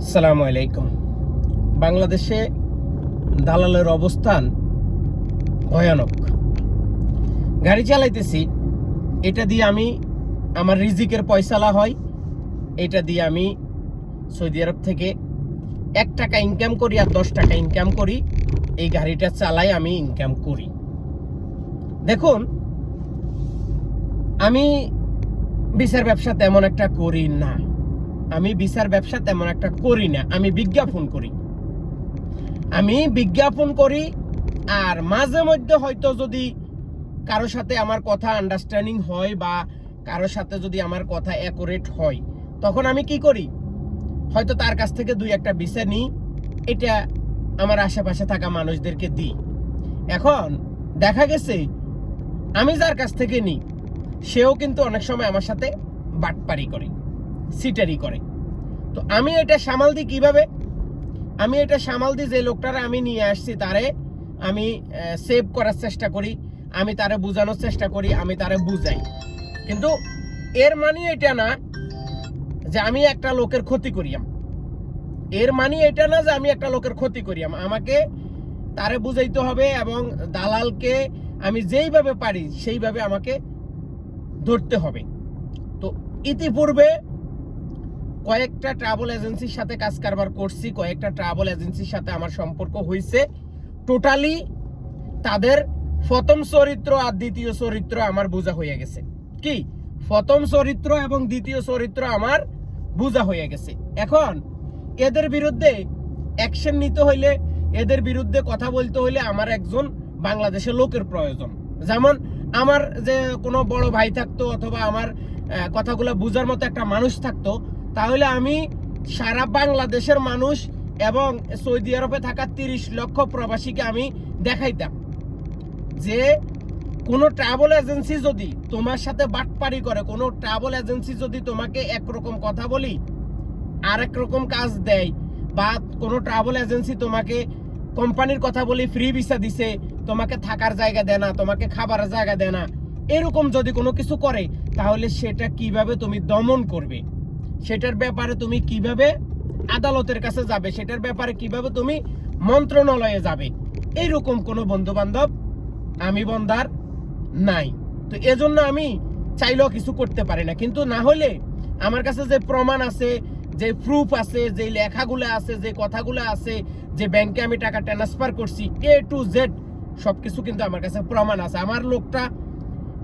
আসসালামু আলাইকুম। বাংলাদেশে দালালের অবস্থান ভয়ানক। গাড়ি চালাইতেছি, এটা দিয়ে আমি আমার রিজিকের পয়সালা হয়, এটা দিয়ে আমি সৌদি আরব থেকে এক টাকা ইনকাম করি আর দশ টাকা ইনকাম করি, এই গাড়িটা চালাই আমি ইনকাম করি। দেখুন, আমি বিচার ব্যবসা তেমন একটা করি না। আমি বিচার ব্যবসা তেমন একটা করি না, আমি বিজ্ঞাপন করি। আমি বিজ্ঞাপন করি, আর মাঝে মধ্যে হয়তো যদি কারোর সাথে আমার কথা আন্ডারস্ট্যান্ডিং হয় বা কারোর সাথে যদি আমার কথা অ্যাকুরেট হয়, তখন আমি কি করি? হয়তো তার কাছ থেকে দুই একটা বিষয় নিই, এটা আমার আশেপাশে থাকা মানুষদেরকে দিই। এখন দেখা গেছে, আমি যার কাছ থেকে নিই, সেও কিন্তু অনেক সময় আমার সাথে বাটপারি করে। সিটারি করে। তো আমি এটা সামাল দিই কীভাবে? আমি এটা সামাল দিই যে লোকটারে আমি নিয়ে আসছি, তারে আমি সেভ করার চেষ্টা করি, আমি তারে বোঝানোর চেষ্টা করি, আমি তারে বুঝাই। কিন্তু এর মানে এটা না যে আমি একটা লোকের ক্ষতি করিয়াম। এর মানে এটা না যে আমি একটা লোকের ক্ষতি করিয়াম। আমাকে তারে বুঝাইতে হবে এবং দালালকে আমি যেইভাবে পারি, সেইভাবে আমাকে ধরতে হবে। তো ইতিপূর্বে কয়েকটা ট্রাভেল এজেন্সির সাথে কাজ কারবার করছি, কয়েকটা ট্রাভেল এজেন্সির সাথে আমার সম্পর্ক হয়েছে টোটালি তাদের প্রথম চরিত্র আর দ্বিতীয় চরিত্র আমার বোঝা হয়ে গেছে। কি? প্রথম চরিত্র এবং দ্বিতীয় চরিত্র আমার বোঝা হয়ে গেছে। এখন এদের বিরুদ্ধে অ্যাকশন নিতে হইলে, এদের বিরুদ্ধে কথা বলতে হইলে আমার একজন বাংলাদেশের লোকের প্রয়োজন। যেমন আমার যে কোনো বড় ভাই থাকতো অথবা আমার কথাগুলো বোঝার মতো একটা মানুষ থাকতো তাহলে আমি সারা বাংলাদেশের মানুষ এবং সৌদি আরবে থাকা তিরিশ লক্ষ প্রবাসীকে আমি দেখাইতাম। যে কোনো ট্রাভেল এজেন্সি যদি তোমার সাথে বাটপারি করে, কোনো ট্রাভেল এজেন্সি যদি তোমাকে একরকম কথা বলি আর রকম কাজ দেয়, বা কোনো ট্রাভেল এজেন্সি তোমাকে কোম্পানির কথা বলি ফ্রি ভিসা দিছে, তোমাকে থাকার জায়গা দেয় না, তোমাকে খাবারের জায়গা দেয় না, এরকম যদি কোনো কিছু করে, তাহলে সেটা কীভাবে তুমি দমন করবে? সেটার ব্যাপারে তুমি কীভাবে আদালতের কাছে যাবে, সেটার ব্যাপারে কীভাবে তুমি মন্ত্রণালয়ে যাবে, এইরকম কোনো বন্ধু বান্ধব আমি বন্দার নাই। তো এজন্য আমি চাইলেও কিছু করতে পারি না। কিন্তু না হলে আমার কাছে যে প্রমাণ আছে, যে প্রুফ আছে, যে লেখাগুলো আছে, যে কথাগুলো আছে, যে ব্যাংকে আমি টাকা ট্রান্সফার করছি এ টু জেড সবকিছু কিন্তু আমার কাছে প্রমাণ আছে। আমার লোকটা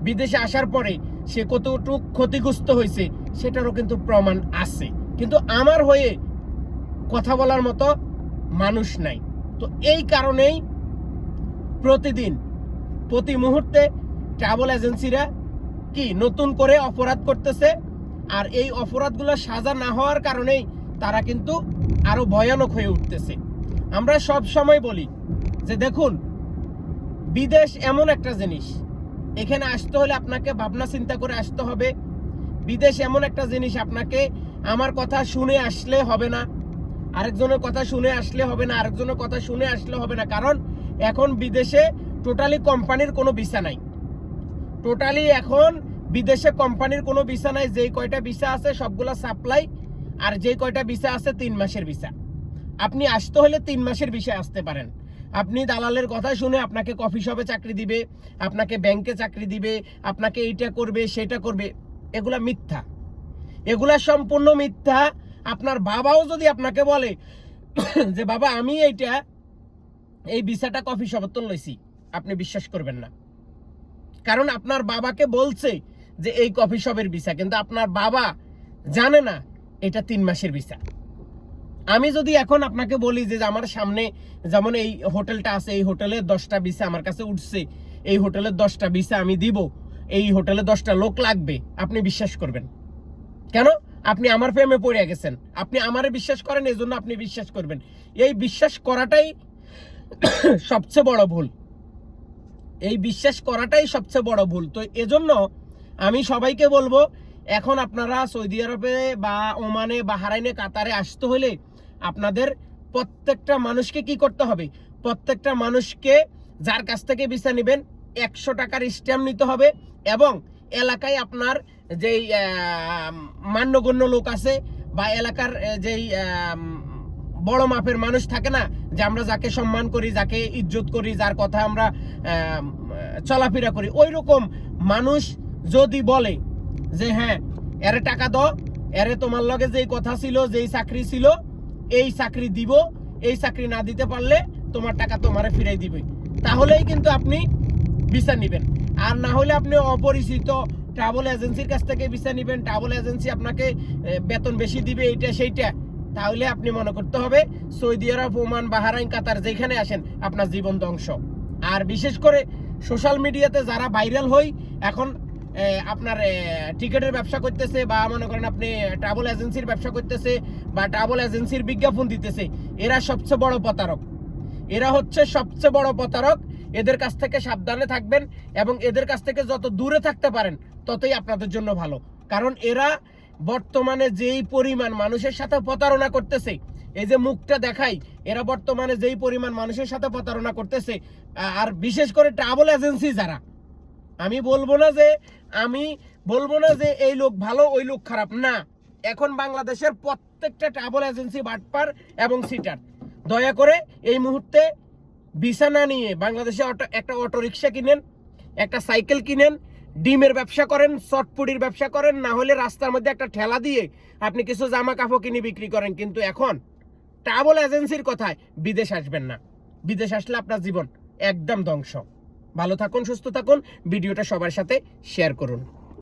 বিদেশে আসার পরে সে কতটুক ক্ষতিগ্রস্ত হয়েছে সেটারও কিন্তু প্রমাণ আছে। কিন্তু আমার হয়ে কথা বলার মতো মানুষ নাই। তো এই কারণেই প্রতিদিন, প্রতি মুহূর্তে ট্রাভেল এজেন্সিরা কি নতুন করে অপরাধ করতেছে আর এই অপরাধগুলো সাজা না হওয়ার কারণেই তারা কিন্তু আরও ভয়ানক হয়ে উঠতেছে। আমরা সব সময় বলি যে দেখুন, বিদেশ এমন একটা জিনিস। এখানে আসতে হলে আপনাকে ভাবনা চিন্তা করে আসতে হবে। বিদেশ এমন একটা জিনিস, আপনাকে আমার কথা শুনে আসলে হবে না, আরেকজনের কথা শুনে আসলে হবে না, আরেকজনের কথা শুনে আসলে হবে না। কারণ এখন বিদেশে টোটালি কোম্পানির কোনো ভিসা নাই। টোটালি এখন বিদেশে কোম্পানির কোনো ভিসা নাই, যেই কয়টা ভিসা আছে সবগুলা সাপ্লাই আর যেই কয়টা ভিসা আছে তিন মাসের ভিসা আপনি আসতে হলে তিন মাসের ভিসা আসতে পারেন। আপনি দালালের কথা শুনে আপনাকে কফি শপে চাকরি দিবে, আপনাকে ব্যাংকে চাকরি দিবে, আপনাকে এইটা করবে সেটা করবে। এগুলা মিথ্যা। এগুলা সম্পূর্ণ মিথ্যা। আপনার বাবাও যদি আপনাকে বলে যে, বাবা, আমি এইটা, এই ভিসাটা কফি শপতন লইছি। আপনি বিশ্বাস করবেন না। কারণ আপনার বাবাকে বলছে যে, এই কফি শপের ভিসা। কিন্তু আপনার বাবা জানে না, এটা তিন মাসের ভিসা। আমি যদি এখন আপনাকে বলি যে আমার সামনে যেমন এই হোটেলটা আছে, এই হোটেলের দশটা ভিসা আমার কাছে উঠছে, এই হোটেলের দশটা ভিসা আমি দিব। এই হোটেলে দশটা লোক লাগবে, আপনি বিশ্বাস করবেন। কেন? আপনি আমার প্রেমে পড়ে গেছেন। আপনি আমারে বিশ্বাস করেন এই জন্য আপনি বিশ্বাস করবেন। এই বিশ্বাস করাটাই সবচেয়ে বড় ভুল। এই বিশ্বাস করাটাই সবচেয়ে বড় ভুল। তো এজন্য আমি সবাইকে বলব, এখন আপনারা সৌদি আরবে বা ওমানে বা হারাইনে, কাতারে আসতে হলে আপনাদের প্রত্যেকটা মানুষকে কি করতে হবে? প্রত্যেকটা মানুষকে যার কাছ থেকে ভিসা নেবেন, একশো টাকার স্ট্যাম্প নিতে হবে। এবং এলাকায় আপনার যেই মান্যগণ্য লোক আছে বা এলাকার যেই বড় মাপের মানুষ থাকে না, যে আমরা যাকে সম্মান করি, যাকে ইজ্জত করি, যার কথা আমরা চলাফেরা করি ওই রকম মানুষ যদি বলে যে হ্যাঁ এরে টাকা দাও, এরে তোমার লগে যেই কথা ছিল, যেই চাকরি ছিল, এই চাকরি দিব, এই চাকরি না দিতে পারলে তোমার টাকা তোমারে ফিরাই দিবে। তাহলেই কিন্তু আপনি বিচার নেবেন। আর না হলে আপনি অপরিচিত ট্রাভেল এজেন্সির কাছ থেকে ভিসা নেবেন ট্রাভেল এজেন্সি আপনাকে বেতন বেশি দিবে, এইটা, সেইটা। তাহলে আপনি মনে করতে হবে Saudi Arab, Oman, Bahrain, Qatar যেখানে আসেন, আপনার জীবন ধ্বংস। আর বিশেষ করে সোশ্যাল মিডিয়াতে যারা ভাইরাল হই, এখন আপনার টিকেটের ব্যবসা করতেছে বা মনে করেন আপনি ট্রাভেল এজেন্সির ব্যবসা করতেছে বা ট্রাভেল এজেন্সির বিজ্ঞাপন দিতেছে, এরা সবচেয়ে বড় প্রতারক। এরা হচ্ছে সবচেয়ে বড় প্রতারক এদের কাছ থেকে সাবধানে থাকবেন এবং এদের কাছ থেকে যত দূরে থাকতে পারেন, ততই আপনাদের জন্য ভালো। কারণ এরা বর্তমানে যেই পরিমাণ মানুষের সাথে প্রতারণা করতেছে, এই যে মুখটা দেখাই, এরা বর্তমানে যেই পরিমাণ মানুষের সাথে প্রতারণা করতেছে আর বিশেষ করে ট্রাভেল এজেন্সি যারা, আমি বলব না যে, আমি বলব না যে এই লোক ভালো, ওই লোক খারাপ, না। এখন বাংলাদেশের প্রত্যেকটা ট্রাভেল এজেন্সি বাটপার এবং সিটার দয়া করে এই মুহূর্তে ভিসা না নিয়ে বাংলাদেশে একটা অটো রিক্সা কিনেন, একটা সাইকেল কিনেন, ডিমের ব্যবসা করেন চটপুডির ব্যবসা করেন, না হলে রাস্তার মধ্যে একটা ঠেলা দিয়ে আপনি কিছু জামা কাপড় কিনে বিক্রি করেন। কিন্তু এখন ট্রাভেল এজেন্সির কথায় বিদেশ আসবেন না। বিদেশ আসলে আপনার জীবন একদম ধ্বংস। ভালো থাকুন, সুস্থ থাকুন। ভিডিওটা সবার সাথে শেয়ার করুন।